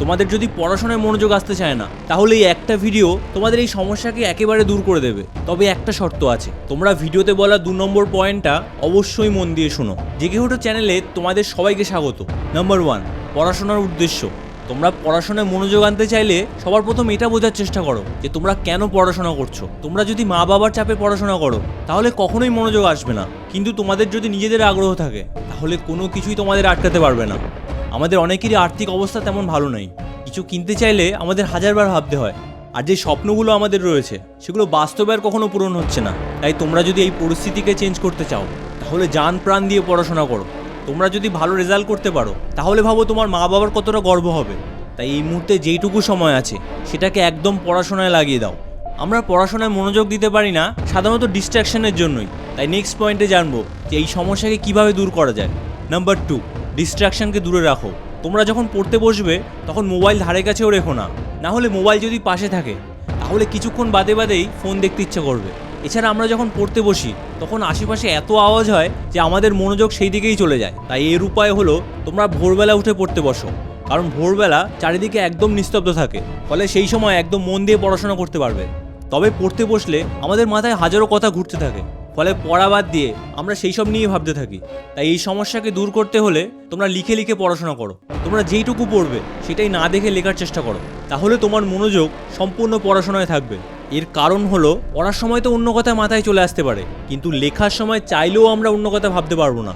তোমাদের যদি পড়াশোনায় মনোযোগ আসতে চায় না, তাহলে এই একটা ভিডিও তোমাদের এই সমস্যাকে একেবারে দূর করে দেবে। তবে একটা শর্ত আছে, তোমরা ভিডিওতে বলা দু নম্বর পয়েন্টটা অবশ্যই মন দিয়ে শোনো। জেগে ওঠো চ্যানেলে, তোমাদের সবাইকে স্বাগত। নাম্বার ওয়ান পড়াশোনার উদ্দেশ্য। তোমরা পড়াশোনায় মনোযোগ আনতে চাইলে সবার প্রথম এটা বোঝার চেষ্টা করো যে তোমরা কেন পড়াশোনা করছ। তোমরা যদি মা বাবার চাপে পড়াশোনা করো, তাহলে কখনোই মনোযোগ আসবে না। কিন্তু তোমাদের যদি নিজেদের আগ্রহ থাকে, তাহলে কোনো কিছুই তোমাদের আটকাতে পারবে না। আমাদের অনেকেরই আর্থিক অবস্থা তেমন ভালো নেই কিছু কিনতে চাইলে আমাদের হাজারবার ভাবতে হয়, আর যে স্বপ্নগুলো আমাদের রয়েছে, সেগুলো বাস্তবে আর কখনো পূরণ হচ্ছে না। তাই তোমরা যদি এই পরিস্থিতিকে চেঞ্জ করতে চাও, তাহলে যান প্রাণ দিয়ে পড়াশোনা করো। তোমরা যদি ভালো রেজাল্ট করতে পারো, তাহলে ভাবো তোমার মা বাবার কতটা গর্ব হবে। তাই এই মুহূর্তে যেইটুকু সময় আছে, সেটাকে একদম পড়াশোনায় লাগিয়ে দাও। আমরা পড়াশোনায় মনোযোগ দিতে পারি না, সাধারণত ডিস্ট্র্যাকশনের জন্যই। তাই নেক্সট পয়েন্টে জানব যে এই সমস্যাকে কীভাবে দূর করা যায়। নাম্বার টু ডিস্ট্র্যাকশনকে দূরে রাখো। তোমরা যখন পড়তে বসবে, তখন মোবাইল ধারে কাছেও রেখো না। না হলে মোবাইল যদি পাশে থাকে, তাহলে কিছুক্ষণ বাদে বাদেই ফোন দেখতে ইচ্ছে করবে। এছাড়া আমরা যখন পড়তে বসি, তখন আশেপাশে এত আওয়াজ হয় যে আমাদের মনোযোগ সেই দিকেই চলে যায়। তাই এর উপায় হলো, তোমরা ভোরবেলা উঠে পড়তে বসো। কারণ ভোরবেলা চারিদিকে একদম নিস্তব্ধ থাকে। ফলে সেই সময় একদম মন দিয়ে পড়াশোনা করতে পারবে। তবে পড়তে বসলে আমাদের মাথায় হাজারো কথা ঘুরতে থাকে। ফলে পড়া বাদ দিয়ে আমরা সেই সব নিয়ে ভাবতে থাকি। তাই এই সমস্যাকে দূর করতে হলে তোমরা লিখে লিখে পড়াশোনা করো। তোমরা যেইটুকু পড়বে সেটাই না দেখে লেখার চেষ্টা করো। তাহলে তোমার মনোযোগ সম্পূর্ণ পড়াশোনায় থাকবে। এর কারণ হলো, পড়ার সময় তো অন্য কথা মাথায় চলে আসতে পারে। কিন্তু লেখার সময় চাইলেও আমরা অন্য কথা ভাবতে পারব না।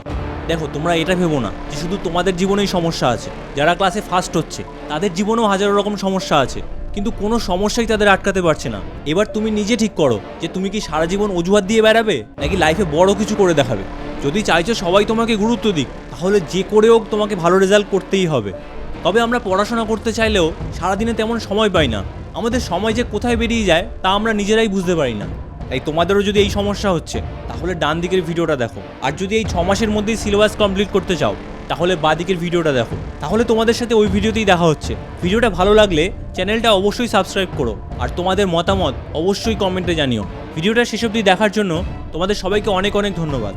দেখো, তোমরা এটা ভেবো না যে শুধু তোমাদের জীবনেই সমস্যা আছে। যারা ক্লাসে ফার্স্ট হচ্ছে, তাদের জীবনেও হাজারো রকম সমস্যা আছে। কিন্তু কোনো সমস্যাই তাদের আটকাতে পারছে না। এবার তুমি নিজে ঠিক করো যে তুমি কি সারা জীবন অজুহাত দিয়ে বেড়াবে, নাকি লাইফে বড় কিছু করে দেখাবে। যদি চাইছো সবাই তোমাকে গুরুত্ব দিক, তাহলে যে করে হোক তোমাকে ভালো রেজাল্ট করতেই হবে। তবে আমরা পড়াশোনা করতে চাইলেও সারাদিনে তেমন সময় পাই না। আমাদের সময় যে কোথায় বেরিয়ে যায়, তা আমরা নিজেরাই বুঝতে পারি না। তাই তোমাদেরও যদি এই সমস্যা হচ্ছে, তাহলে ডান দিকের ভিডিওটা দেখো। আর যদি এই ছ মাসের মধ্যেই সিলেবাস কমপ্লিট করতে চাও তাহলে বাদিকের ভিডিওটা দেখো। তাহলে তোমাদের সাথে ওই ভিডিওতেই দেখা হচ্ছে। ভিডিওটা ভালো লাগলে চ্যানেলটা অবশ্যই সাবস্ক্রাইব করো আর তোমাদের মতামত অবশ্যই কমেন্টে জানিও। ভিডিওটা শেষ অবধি দেখার জন্য তোমাদের সবাইকে অনেক অনেক ধন্যবাদ।